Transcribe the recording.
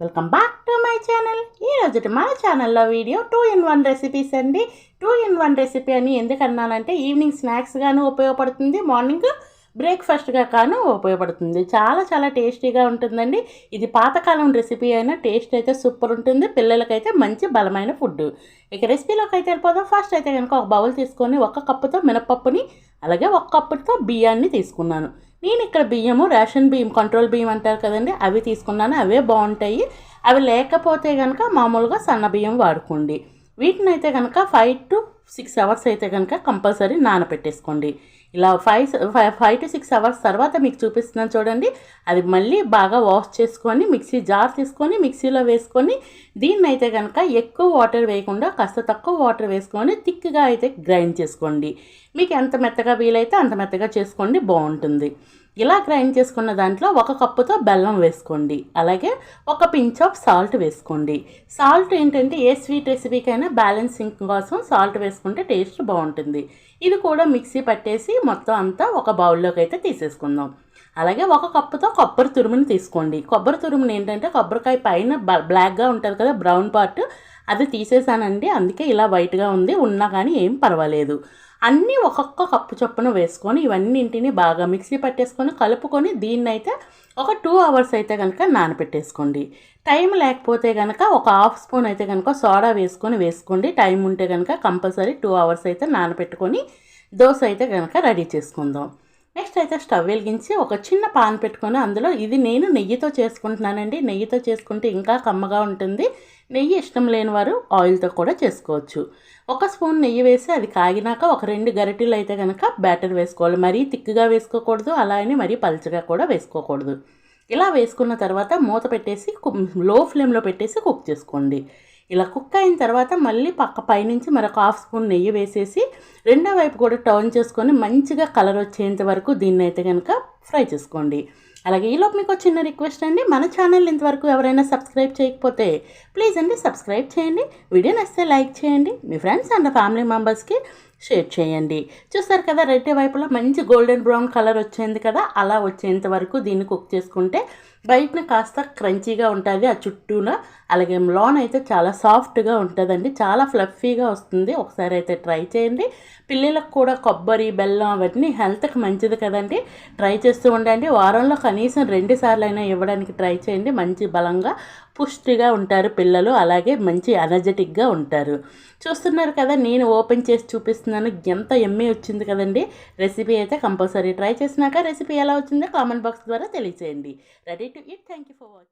Welcome back to my channel ఈ రోజు ఛానల్లో video two in one recipes అండి. టూ ఇన్ వన్ రెసిపీ అని ఎందుకన్నానంటే ఈవినింగ్ స్నాక్స్గాను ఉపయోగపడుతుంది మార్నింగ్ బ్రేక్ఫాస్ట్గా కాను ఉపయోగపడుతుంది. చాలా చాలా టేస్టీగా ఉంటుందండి. ఇది పాతకాలం రెసిపీ అయినా టేస్ట్ అయితే సూపర్ ఉంటుంది. పిల్లలకైతే మంచి బలమైన ఫుడ్ ఇక రెసిపీలోకి అయితే వెళ్ళిపోదాం. ఫస్ట్ అయితే కనుక ఒక బౌల్ తీసుకొని ఒక కప్పుతో మినపప్పుని అలాగే ఒక కప్పుతో బియ్యాన్ని తీసుకున్నాను. నేను ఇక్కడ బియ్యము రేషన్ బియ్యం కంట్రోల్ బియ్యం అంటారు కదండి అవి తీసుకున్నాను అవే బాగుంటాయి. అవి లేకపోతే కనుక మామూలుగా సన్న బియ్యం వాడుకోండి. వీటిని అయితే కనుక ఫైవ్ టు సిక్స్ అవర్స్ అయితే కనుక కంపల్సరీ నానబెట్టేసుకోండి ఇలా five five five to six hours తర్వాత మీకు చూపిస్తున్నాను చూడండి. అది మళ్ళీ బాగా వాష్ చేసుకొని మిక్సీ జార్ తీసుకొని మిక్సీలో వేసుకొని దీన్ని అయితే కనుక ఎక్కువ వాటర్ వేయకుండా కాస్త తక్కువ వాటర్ వేసుకొని థిక్గా అయితే గ్రైండ్ చేసుకోండి. మీకు ఎంత మెత్తగా వీలైతే అంత మెత్తగా చేసుకోండి బాగుంటుంది. ఇలా గ్రైండ్ చేసుకున్న దాంట్లో ఒక కప్పుతో బెల్లం వేసుకోండి. అలాగే ఒక పించ్ ఆఫ్ సాల్ట్ వేసుకోండి. సాల్ట్ ఏంటంటే ఏ స్వీట్ రెసిపీకైనా బ్యాలెన్సింగ్ కోసం సాల్ట్ వేసుకుంటే టేస్ట్ బాగుంటుంది. ఇది కూడా మిక్సీ పట్టేసి మొత్తం అంతా ఒక బౌల్లోకి అయితే తీసేసుకుందాం. అలాగే ఒక కప్పుతో కొబ్బరి తురుముని తీసుకోండి. కొబ్బరి తురుముని ఏంటంటే కొబ్బరికాయ పైన బ్లాక్గా ఉంటుంది కదా బ్రౌన్ పార్ట్ అది తీసేసానండి. అందుకే ఇలా వైట్గా ఉంది. ఉన్నా కానీ ఏం పర్వాలేదు. అన్నీ ఒక్కొక్క కప్పు చొప్పున వేసుకొని ఇవన్నింటిని బాగా మిక్సీ పట్టేసుకొని కలుపుకొని దీన్ని అయితే ఒక టూ అవర్స్ అయితే కనుక నానబెట్టేసుకోండి టైం లేకపోతే కనుక ఒక హాఫ్ స్పూన్ అయితే కనుక సోడా వేసుకొని వేసుకోండి. టైం ఉంటే కనుక కంపల్సరీ టూ అవర్స్ అయితే నానబెట్టుకొని దోశ అయితే కనుక రెడీ చేసుకుందాం. నెక్స్ట్ అయితే స్టవ్ వెలిగించి ఒక చిన్న పాన్ పెట్టుకొని అందులో ఇది నేను నెయ్యితో చేసుకుంటున్నానండి. నెయ్యితో చేసుకుంటే ఇంకా కమ్మగా ఉంటుంది. నెయ్యి ఇష్టం లేని వారు ఆయిల్తో కూడా చేసుకోవచ్చు. ఒక స్పూన్ నెయ్యి వేసి అది కాగినాక ఒక రెండు గరిటెలు అయితే కనుక బ్యాటర్ వేసుకోవాలి. మరీ తిక్కుగా వేసుకోకూడదు అలా అని మరీ పలుచగా కూడా వేసుకోకూడదు. ఇలా వేసుకున్న తర్వాత మూత పెట్టేసి లో ఫ్లేమ్లో పెట్టేసి కుక్ చేసుకోండి. ఇలా కుక్ అయిన తర్వాత మళ్ళీ పక్క పైనుంచి మరొక హాఫ్ స్పూన్ నెయ్యి వేసేసి రెండో వైపు కూడా టర్న్ చేసుకొని మంచిగా కలర్ వచ్చేంత వరకు దీన్ని అయితే కనుక ఫ్రై చేసుకోండి. అలాగే ఈలోపు మీకు చిన్న రిక్వెస్ట్ అండి. మన ఛానల్ ఇంతవరకు ఎవరైనా సబ్స్క్రైబ్ చేయకపోతే ప్లీజ్ అండి సబ్స్క్రైబ్ చేయండి. వీడియో నచ్చితే లైక్ చేయండి. మీ ఫ్రెండ్స్ అండ్ ఫ్యామిలీ మెంబర్స్కి షేర్ చేయండి. చూస్తారు కదా రెడ్డి వైపులో మంచి గోల్డెన్ బ్రౌన్ కలర్ వచ్చింది కదా అలా వచ్చేంత వరకు దీన్ని కుక్ చేసుకుంటే బయటన కాస్త క్రంచీగా ఉంటుంది ఆ చుట్టూన. అలాగే లోన్ అయితే చాలా సాఫ్ట్గా ఉంటుందండి చాలా ఫ్లఫీగా వస్తుంది. ఒకసారి అయితే ట్రై చేయండి. పిల్లలకు కూడా కొబ్బరి బెల్లం అవన్నీ హెల్త్కి మంచిది కదండి. ట్రై చేస్తూ ఉండండి. వారంలో కనీసం రెండు సార్లు అయినా ఇవ్వడానికి ట్రై చేయండి. మంచి బలంగా పుష్టిగా ఉంటారు పిల్లలు అలాగే మంచి ఎనర్జెటిక్గా ఉంటారు. చూస్తున్నారు కదా నేను ఓపెన్ చేసి చూపిస్తున్నాను. ఎంత ఎమ్మె వచ్చింది కదండి? రెసిపీ అయితే కంపల్సరీ ట్రై చేసినాక రెసిపీ ఎలా వచ్చిందో కామెంట్ బాక్స్ ద్వారా తెలియచేయండి. Ready to eat thank you for watching